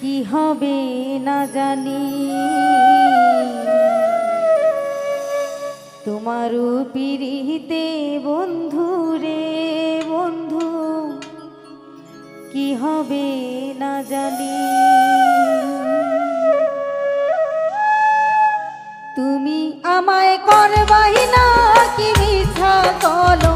কি হবে না জানি। তোমার পিড়িতে বন্ধু রে বন্ধু, কি হবে না জানি। তুমি আমায় করবাই না কি মিছা কলো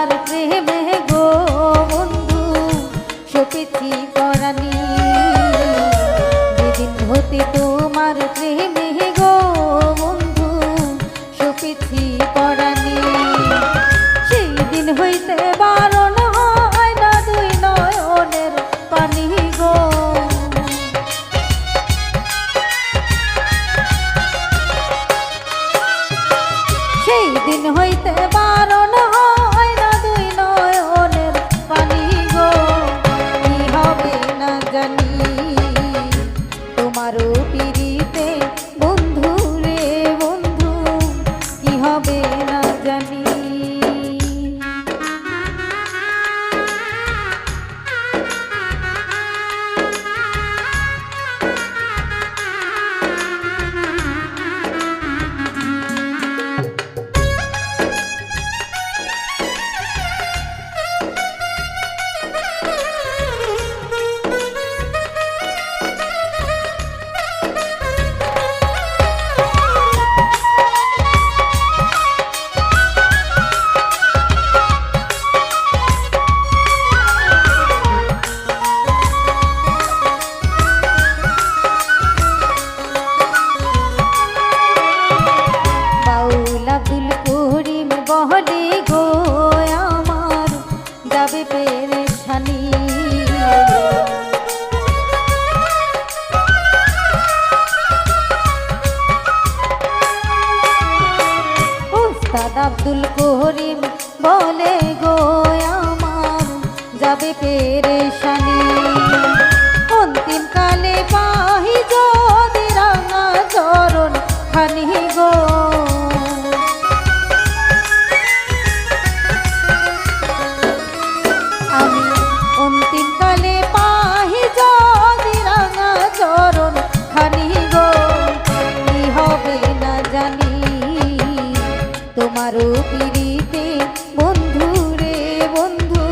भारत है আব্দুল করিম বলে গো, আমার যাবে পেরেশানি। অন্তিম কালে পাহি যদি রাঙা চরণ খানি গো। আমি অন্তিম কালে তোমারও পিড়িতে বন্ধু রে বন্ধু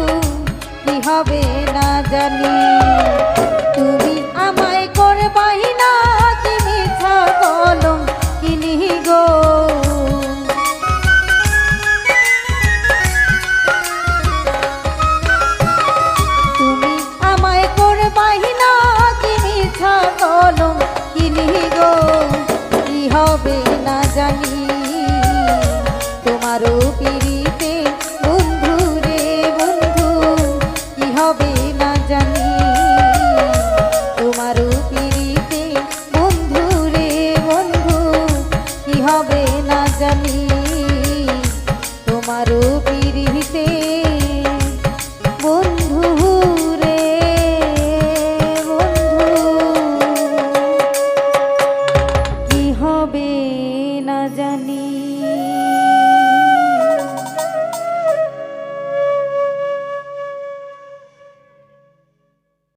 কি হবে না জানি।